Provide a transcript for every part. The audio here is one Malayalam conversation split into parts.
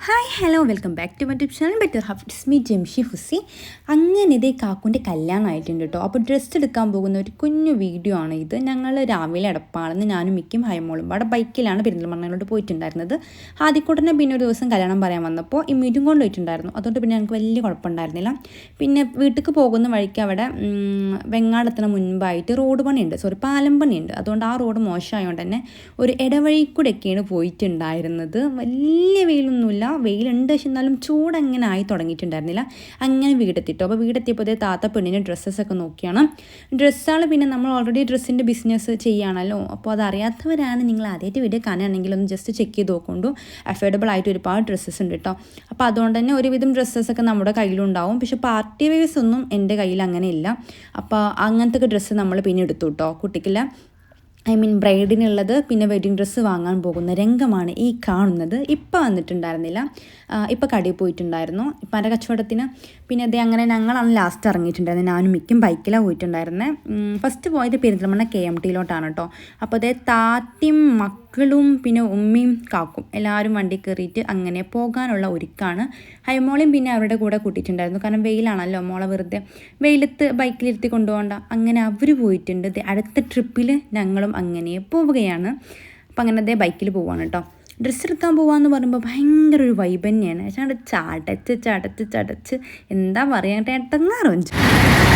Hi hello Welcome back to my tube channel better half it's me Jamshi ഹുസി അങ്ങനെ ഇതേ കാക്കുന്റെ കല്യാണം ആയിട്ടുണ്ട് കേട്ടോ. അപ്പോൾ ഡ്രസ്സ് എടുക്കാൻ പോകുന്ന ഒരു കുഞ്ഞു വീഡിയോ ആണ് ഇത്. ഞങ്ങൾ രാവിലെ അടപ്പാണെന്ന് ഞാനും മിക്കും ഹൈമോളും അവിടെ ബൈക്കിലാണ് പെരിന്തൽമണ്ണയിലോട്ട് പോയിട്ടുണ്ടായിരുന്നത്. ആദ്യക്കൂട്ടനെ പിന്നെ ഒരു ദിവസം കല്യാണം പറയാൻ വന്നപ്പോൾ ഈ മീറ്റും കൊണ്ട് പോയിട്ടുണ്ടായിരുന്നു. അതുകൊണ്ട് പിന്നെ ഞങ്ങൾക്ക് വലിയ കുഴപ്പമുണ്ടായിരുന്നില്ല. പിന്നെ വീട്ടിലേക്ക് പോകുന്ന വഴിക്ക് അവിടെ വെങ്ങാടത്തിന് മുൻപായിട്ട് റോഡ് പണിയുണ്ട്. സോറി പാലം പണിയുണ്ട്. അതുകൊണ്ട് ആ റോഡ് മോശമായതുകൊണ്ട് തന്നെ ഒരു ഇടവഴി കൂടെയൊക്കെയാണ് പോയിട്ടുണ്ടായിരുന്നത്. വലിയ വെയിലൊന്നുമില്ല. വെയിലുണ്ട് പക്ഷെ എന്നാലും ചൂട് അങ്ങനെ ആയി തുടങ്ങിയിട്ടുണ്ടായിരുന്നില്ല. അങ്ങനെ വീടെത്തിട്ടോ. അപ്പോൾ വീടെത്തിയപ്പോൾ താത്ത പെണ്ണിന്റെ ഡ്രസ്സസൊക്കെ നോക്കിയാണ്. ഡ്രസ്സുകൾ പിന്നെ നമ്മൾ ഓൾറെഡി ഡ്രസ്സിന്റെ ബിസിനസ് ചെയ്യുകയാണല്ലോ അപ്പോൾ അതറിയാത്തവരാണ് നിങ്ങൾ ആദ്യമായിട്ട് വീഡിയോ കാണുകയാണെങ്കിൽ ഒന്ന് ജസ്റ്റ് ചെക്ക് ചെയ്ത് നോക്കൊണ്ടു അഫോർഡബിൾ ആയിട്ട് ഒരുപാട് ഡ്രസ്സസ് ഉണ്ട് കേട്ടോ. അപ്പോൾ അതുകൊണ്ട് തന്നെ ഒരുവിധം ഡ്രസ്സസൊക്കെ നമ്മുടെ കയ്യിലുണ്ടാവും. പക്ഷെ പാർട്ടി വേഴ്സ് ഒന്നും എന്റെ കയ്യിൽ അങ്ങനെ ഇല്ല. അപ്പോൾ അങ്ങനത്തെ ഡ്രസ്സ് നമ്മൾ പിന്നെ എടുത്തു കേട്ടോ. കുട്ടിക്കില്ല. ഐ മീൻ ബ്രൈഡിനുള്ളത് പിന്നെ വെഡിങ് ഡ്രസ്സ് വാങ്ങാൻ പോകുന്ന രംഗമാണ് ഈ കാണുന്നത്. ഇപ്പം വന്നിട്ടുണ്ടായിരുന്നില്ല. ഇപ്പം കടി പോയിട്ടുണ്ടായിരുന്നു. ഇപ്പം കച്ചവടത്തിന്. പിന്നെ അതേ അങ്ങനെ ഞങ്ങളാണ് ലാസ്റ്റ് ഇറങ്ങിയിട്ടുണ്ടായിരുന്നത് ഞാനും മിക്കും ബൈക്കിലാണ് പോയിട്ടുണ്ടായിരുന്നത് ഫസ്റ്റ് പോയത് പെരിന്തൽമണ്ണ കെ എം ടിയിലോട്ടാണ് കേട്ടോ അപ്പോൾ അതേ താത്തിയും മക്കളും പിന്നെ ഉമ്മയും കാക്കും എല്ലാവരും വണ്ടി കയറിയിട്ട് അങ്ങനെ പോകാനുള്ള ഒരുക്കാണ്. ഹൈമോളയും പിന്നെ അവരുടെ കൂടെ കൂട്ടിയിട്ടുണ്ടായിരുന്നു. കാരണം വെയിലാണല്ലോ മോളെ വെറുതെ വെയിലത്ത് ബൈക്കിലിരുത്തി കൊണ്ടുപോകണ്ട. അങ്ങനെ അവർ പോയിട്ടുണ്ട്. അടുത്ത ട്രിപ്പിൽ ഞങ്ങളും അങ്ങനെ പോവുകയാണ്. അപ്പം അങ്ങനെ അതേ ബൈക്കിൽ പോവാണ് കേട്ടോ ഡ്രസ്സ് എടുക്കാൻ പോവാന്ന് പറയുമ്പോൾ ഭയങ്കര ഒരു വൈബ് തന്നെയാണ്. പക്ഷേ അവിടെ ചടച്ച് ചടച്ച് ചടച്ച്. എന്താ പറയുക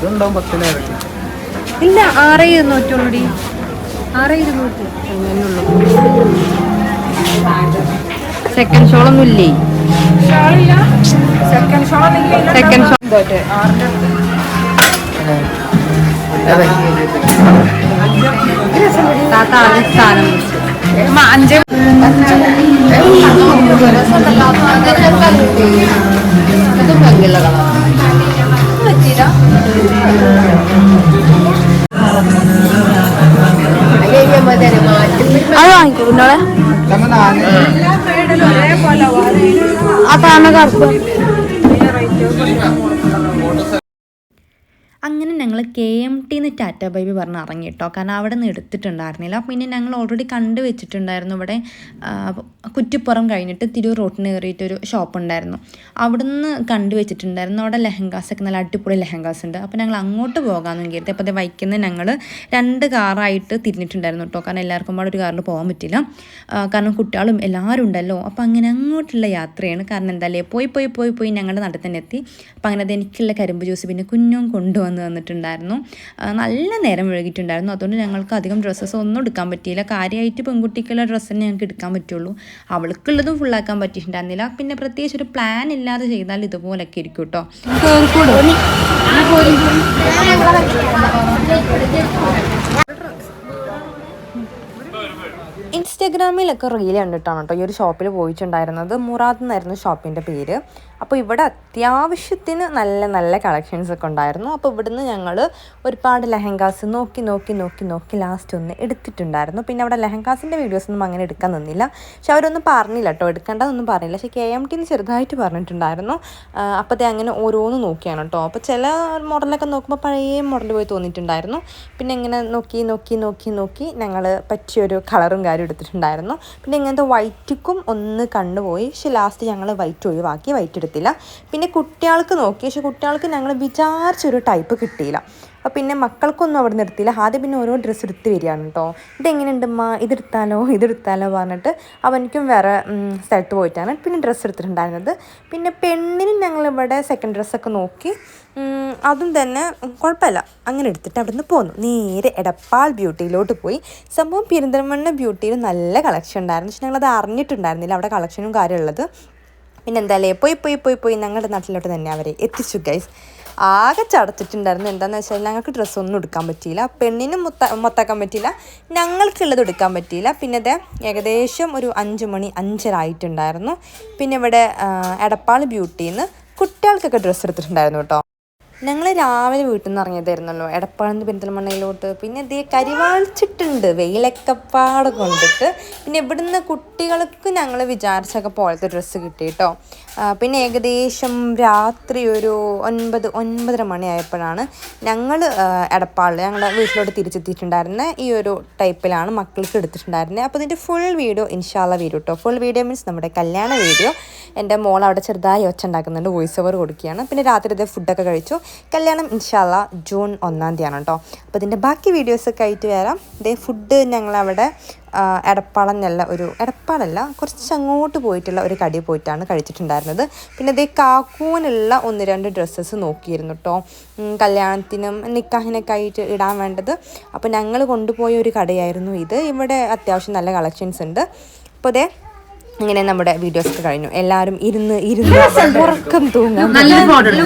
അതുണ്ടാവും പത്തിനായിരം ഇല്ല ആറ് ഇരുന്നൂറ്റുള്ളൂടി ആറ് ഇരുന്നൂറ്റി. അങ്ങനെയുള്ളൂ. സെക്കൻഡ് ഷോളൊന്നും ഇല്ലേ? സെക്കൻഡ് ഷോൾ താത്ത ആദ്യം സ്ഥാനം അഞ്ച് കുഞ്ഞോളെ അതാണ് കറുപ്പ് അങ്ങനെ ഞങ്ങൾ കെ എം ടിന്ന് ടാറ്റ ബൈബി പറഞ്ഞ് ഇറങ്ങി കേട്ടോ കാരണം അവിടെ നിന്ന് എടുത്തിട്ടുണ്ടായിരുന്നില്ല പിന്നെ ഞങ്ങൾ ഓൾറെഡി കണ്ടു വെച്ചിട്ടുണ്ടായിരുന്നു. ഇവിടെ കുറ്റിപ്പുറം കഴിഞ്ഞിട്ട് തിരൂർ റോട്ടിന് കയറിയിട്ടൊരു ഷോപ്പ് ഉണ്ടായിരുന്നു. അവിടെ നിന്ന് കണ്ടു വെച്ചിട്ടുണ്ടായിരുന്നു. അവിടെ ലെഹങ്കാസൊക്കെ നല്ല അടിപൊളി ലെഹങ്കാസ് ഉണ്ട്. അപ്പോൾ ഞങ്ങൾ അങ്ങോട്ട് പോകാമെന്ന് കരുതി അപ്പോൾ അത് വൈക്കുന്ന ഞങ്ങൾ രണ്ട് കാറായിട്ട് തിരിഞ്ഞിട്ടുണ്ടായിരുന്നു കേട്ടോ കാരണം എല്ലാവർക്കും പാടെ ഒരു കാറിൽ പോകാൻ പറ്റില്ല. കാരണം കുട്ടികളും എല്ലാവരും ഉണ്ടല്ലോ. അപ്പോൾ അങ്ങനെ അങ്ങോട്ടുള്ള യാത്രയാണ്. കാരണം എന്തായാലും പോയി പോയി പോയി പോയി ഞങ്ങളുടെ നടത്തന്നെത്തി അപ്പോൾ അങ്ങനെ അത് എനിക്കുള്ള കരിമ്പ് ജ്യൂസ് പിന്നെ കുഞ്ഞും കൊണ്ടുവന്ന്. തന്നിട്ടുണ്ടായിരുന്നു. ആ, നല്ല നേരം വൈകിട്ടുണ്ടായിരുന്നു. അതുകൊണ്ട് ഞങ്ങൾക്ക് അധികം ഡ്രസ്സസ് ഒന്നും എടുക്കാൻ പറ്റിയില്ല. കാര്യമായിട്ട് പെൺകുട്ടിക്കുള്ള ഡ്രസ്സ് തന്നെ ഞങ്ങൾക്ക് എടുക്കാൻ പറ്റുള്ളൂ. അവൾക്കുള്ളതും ഫുള്ളാക്കാൻ പറ്റിയിട്ടുണ്ടായിരുന്നില്ല. പിന്നെ പ്രത്യേകിച്ച് ഒരു പ്ലാൻ ഇല്ലാതെ ചെയ്താൽ ഇതുപോലൊക്കെ ഇരിക്കും കേട്ടോ ഇൻസ്റ്റഗ്രാമിലൊക്കെ റീൽ കണ്ടിട്ടാണ് കേട്ടോ ഈ ഒരു ഷോപ്പിൽ പോയിട്ടുണ്ടായിരുന്നത്. മുറാദ് എന്നായിരുന്നു ഷോപ്പിന്റെ പേര്. അപ്പോൾ ഇവിടെ അത്യാവശ്യത്തിന് നല്ല നല്ല കളക്ഷൻസ് ഒക്കെ ഉണ്ടായിരുന്നു. അപ്പോൾ ഇവിടുന്ന് ഞങ്ങൾ ഒരുപാട് ലെഹങ്കാസ് നോക്കി നോക്കി നോക്കി നോക്കി ലാസ്റ്റ് ഒന്ന് എടുത്തിട്ടുണ്ടായിരുന്നു. പിന്നെ അവിടെ ലെഹങ്കാസിന്റെ വീഡിയോസ് ഒന്നും അങ്ങനെ എടുക്കാൻ നിന്നില്ല. പക്ഷെ അവരൊന്നും പറഞ്ഞില്ല കേട്ടോ എടുക്കേണ്ടതൊന്നും പറഞ്ഞില്ല. പക്ഷേ കെ എം ടിന്ന് ചെറുതായിട്ട് പറഞ്ഞിട്ടുണ്ടായിരുന്നു. അപ്പോൾ അത് അങ്ങനെ ഓരോന്ന് നോക്കിയാണ് കേട്ടോ അപ്പോൾ ചില മോഡലൊക്കെ നോക്കുമ്പോൾ പഴയ മോഡൽ പോയി തോന്നിയിട്ടുണ്ടായിരുന്നു. പിന്നെ ഇങ്ങനെ നോക്കി നോക്കി നോക്കി നോക്കി ഞങ്ങൾ പറ്റിയൊരു കളറും കാര്യം എടുത്തിട്ടുണ്ടായിരുന്നു പിന്നെ ഇങ്ങനത്തെ വൈറ്റിക്കും ഒന്ന് കണ്ടുപോയി. പക്ഷെ ലാസ്റ്റ് ഞങ്ങൾ വൈറ്റ് ഒഴിവാക്കി വൈറ്റ് എടുത്തില്ല. പിന്നെ കുട്ടികൾക്ക് നോക്കി. പക്ഷെ കുട്ടികൾക്ക് ഞങ്ങൾ വിചാരിച്ചൊരു ടൈപ്പ് കിട്ടിയില്ല. അപ്പോൾ പിന്നെ മക്കൾക്കൊന്നും അവിടെ നിന്ന് എടുത്തില്ല. ആദ്യം പിന്നെ ഓരോ ഡ്രസ്സ് എടുത്ത് വരികയാണ് കേട്ടോ ഇതെങ്ങനെയുണ്ട് ഉമ്മ ഇതെടുത്താലോ ഇതെടുത്താലോ പറഞ്ഞിട്ട് അവനിക്കും വേറെ സ്ഥലത്ത് പോയിട്ടാണ് പിന്നെ ഡ്രസ്സ് എടുത്തിട്ടുണ്ടായിരുന്നത്. പിന്നെ പെണ്ണിനും ഞങ്ങളിവിടെ സെക്കൻഡ് ഡ്രസ്സൊക്കെ നോക്കി. അതും തന്നെ കുഴപ്പമില്ല. അങ്ങനെ എടുത്തിട്ട് അവിടെ നിന്ന് പോന്നു. നേരെ എടപ്പാൾ ബ്യൂട്ടിയിലോട്ട് പോയി. സംഭവം പെരിന്തൽമണ്ണ ബ്യൂട്ടിയിൽ നല്ല കളക്ഷൻ ഉണ്ടായിരുന്നു. പക്ഷെ ഞങ്ങളത് അറിഞ്ഞിട്ടുണ്ടായിരുന്നില്ല. അവിടെ കളക്ഷനും കാര്യമുള്ളത്. പിന്നെ എന്തായാലും പോയി പോയി പോയി പോയി ഞങ്ങളുടെ നാട്ടിലോട്ട് തന്നെ അവരെ എത്തിച്ചു ഗൈസ് ആകെ ചടച്ചിട്ടുണ്ടായിരുന്നു. എന്താണെന്ന് വെച്ചാൽ ഞങ്ങൾക്ക് ഡ്രസ്സൊന്നും എടുക്കാൻ പറ്റിയില്ല. പെണ്ണിനും മൊത്ത മൊത്താക്കാൻ പറ്റിയില്ല. ഞങ്ങൾക്കുള്ളത് എടുക്കാൻ പറ്റിയില്ല. പിന്നെ ഇത് ഏകദേശം ഒരു അഞ്ച് മണി അഞ്ചര ആയിട്ടുണ്ടായിരുന്നു. പിന്നെ ഇവിടെ എടപ്പാൾ ബ്യൂട്ടിയിൽ നിന്ന് കുട്ടികൾക്കൊക്കെ ഡ്രസ്സ് എടുത്തിട്ടുണ്ടായിരുന്നു കേട്ടോ. ഞങ്ങൾ രാവിലെ വീട്ടിൽ നിന്ന് ഇറങ്ങിയതായിരുന്നല്ലോ. എടപ്പാളന്ന് പെരിന്തൽമണ്ണയിലോട്ട്. പിന്നെ ഇതേ കരിവാളിച്ചിട്ടുണ്ട്. വെയിലൊക്കെ പാട് കൊണ്ടിട്ട്. പിന്നെ ഇവിടുന്ന് കുട്ടികൾക്ക് ഞങ്ങൾ വിചാരിച്ചൊക്കെ പോലത്തെ ഡ്രസ്സ് കിട്ടി കേട്ടോ പിന്നെ ഏകദേശം രാത്രി ഒരു ഒൻപത് ഒൻപതര മണിയായപ്പോഴാണ് ഞങ്ങൾ എടപ്പാളിൽ ഞങ്ങളുടെ വീട്ടിലോട്ട് തിരിച്ചെത്തിയിട്ടുണ്ടായിരുന്നത് ഈ ഒരു ടൈപ്പിലാണ് മക്കൾക്ക് എടുത്തിട്ടുണ്ടായിരുന്നത് അപ്പോൾ ഇതിന്റെ ഫുൾ വീഡിയോ ഇൻഷാല്ല വീഡിയോ കേട്ടോ ഫുൾ വീഡിയോ മീൻസ് നമ്മുടെ കല്യാണ വീഡിയോ എന്റെ മോൾ അവിടെ ചെറുതായി ഒച്ച ഉണ്ടാക്കുന്നുണ്ട്. വോയിസ് ഓവർ കൊടുക്കുകയാണ്. പിന്നെ രാത്രി ഇതേ ഫുഡൊക്കെ കഴിച്ചു. കല്യാണം ഇൻഷാല്ല ജൂൺ ഒന്നാം തീയതിയാണ് കേട്ടോ. അപ്പോൾ ഇതിന്റെ ബാക്കി വീഡിയോസൊക്കെ ആയിട്ട് വരാം. ഇതേ ഫുഡ് ഞങ്ങളവിടെ എടപ്പാളെന്നല്ല എടപ്പാളം നല്ല ഒരു എടപ്പാളല്ല കുറച്ച് അങ്ങോട്ട് പോയിട്ടുള്ള ഒരു കടി പോയിട്ടാണ് കഴിച്ചിട്ടുണ്ടായിരുന്നത്. പിന്നെ ഇതേ കാക്കൂനുള്ള ഒന്ന് രണ്ട് ഡ്രസ്സസ് നോക്കിയിരുന്നു കേട്ടോ. കല്യാണത്തിനും നിക്കാഹിനൊക്കെ ആയിട്ട് ഇടാൻ വേണ്ടത്. അപ്പോൾ ഞങ്ങൾ കൊണ്ടുപോയ ഒരു കടയായിരുന്നു ഇത്. ഇവിടെ അത്യാവശ്യം നല്ല കളക്ഷൻസ് ഉണ്ട്. അപ്പോൾ ഇതേ ഇങ്ങനെ നമ്മുടെ വീഡിയോസ് ഒക്കെ കഴിഞ്ഞു. എല്ലാവരും ഇരുന്ന് ഇരുന്ന് ഉറക്കം മോഡൽ